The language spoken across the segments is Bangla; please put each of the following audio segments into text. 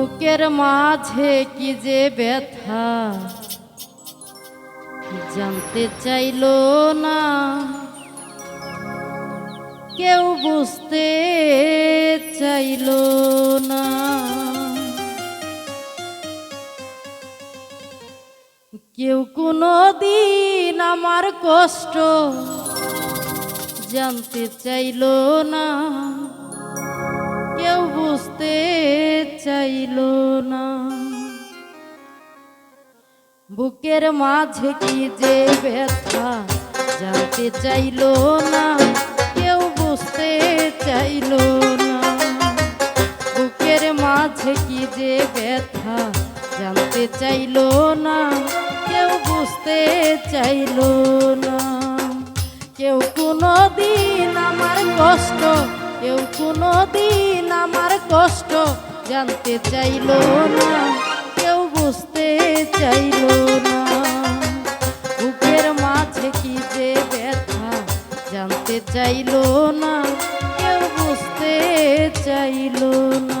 বুকের মাঝে কি যে ব্যথা জানতে চাইলো না। কেউ বুঝতে চাইলো না। কেউ কোনো দিন আমার কষ্ট জানতে চাইলো না। কেউ বুঝতে চাইলো না। বুকের মাঝে কি যে ব্যথা জানতে চাইলো না, কেউ বুঝতে চাইলো না। বুকের মাঝে কি যে ব্যথা জানতে চাইলো না, কেউ বুঝতে চাইলো না। কেউ কোনো দিন আমার কষ্ট, কেউ কোনো দিন আমার কষ্ট জানতে চাইল না, কেউ বুঝতে চাইল না। বুকের মাঝে কি যে ব্যথা, জানতে চাইল না, কেউ বুঝতে চাইল না।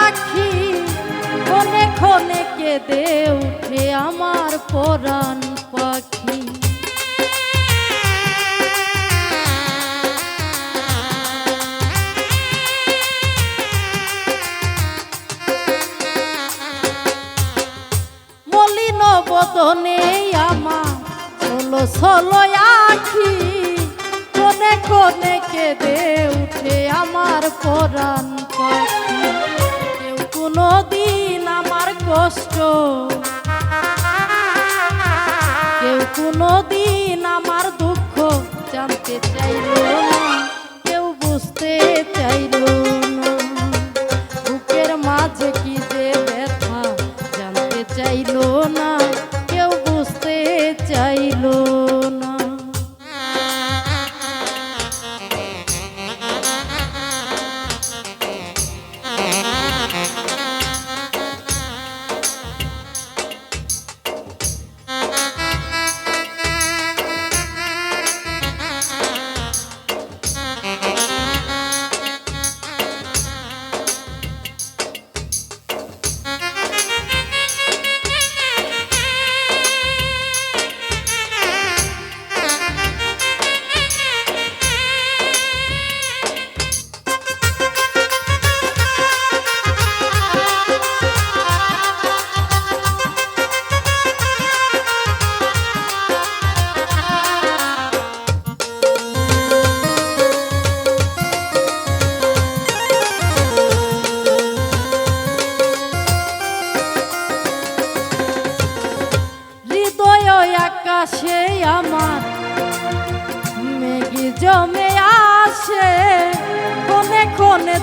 আখি ক্ষণে ক্ষণে কেঁদে উঠে আমার পরাণ পাখি। মলিন বদনে আমার ষোলো ষোলো আখি কোনে কোনে কেঁদে উঠে আমার পরাণ কষ্ট। কেউ কোনো দিন আমার দুঃখ জানতে চাইল না কেউ বুঝতে চাইল না।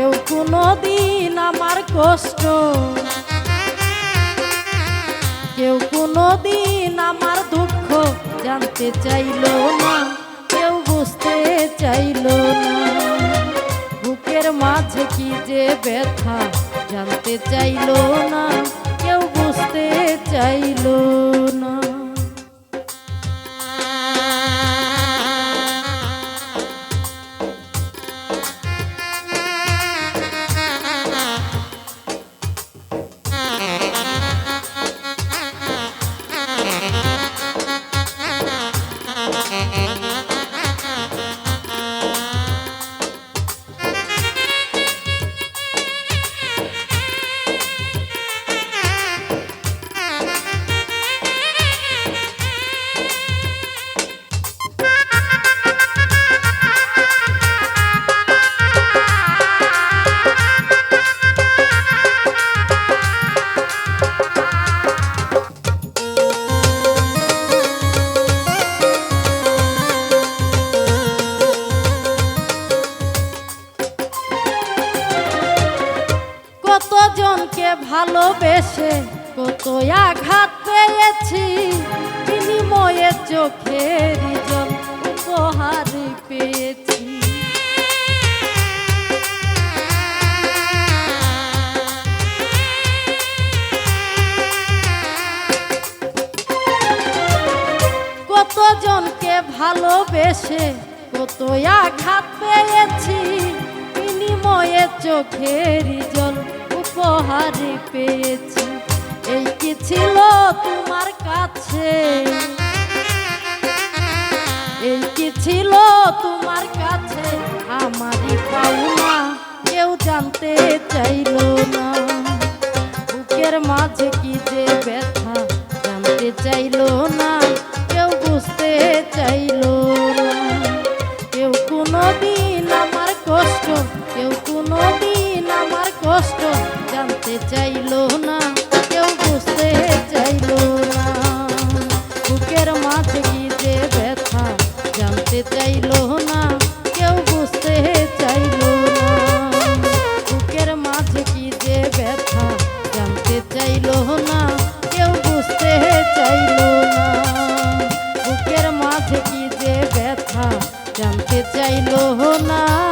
কেউ কোনো দিন আমার কষ্ট, কেউ কোনো দিন আমার দুঃখ জানতে চাইলো না, কেউ বুঝতে চাইলো না। বুকের মাঝে কি যে ব্যথা জানতে চাইলো না, কেউ বুঝতে চাইলো না। ভালোবেসে কত আঘাত পেয়েছি। বিনিময়ে চোখের জল পেয়েছি। কতজনকে ভালোবেসে কত আঘাত পেয়েছি। বিনিময়ে চোখের জল উপহার পেয়েছি। এই কি ছিল তোমার কাছে? এই কি ছিল তোমার কাছে? আমারই পাওনা, কেউ জানতে চাইলো না। বুকের মাঝে কি যে ব্যথা, জানতে চাইলো না। জানতে চাইলো না, কেউ বুঝতে চাইলো না। বুকের মাঝে কি যে ব্যথা, জানতে চাইলো না, কেউ বুঝতে চাইলো না। বুকের মাঝে কি যে ব্যথা, জানতে চাইলো না।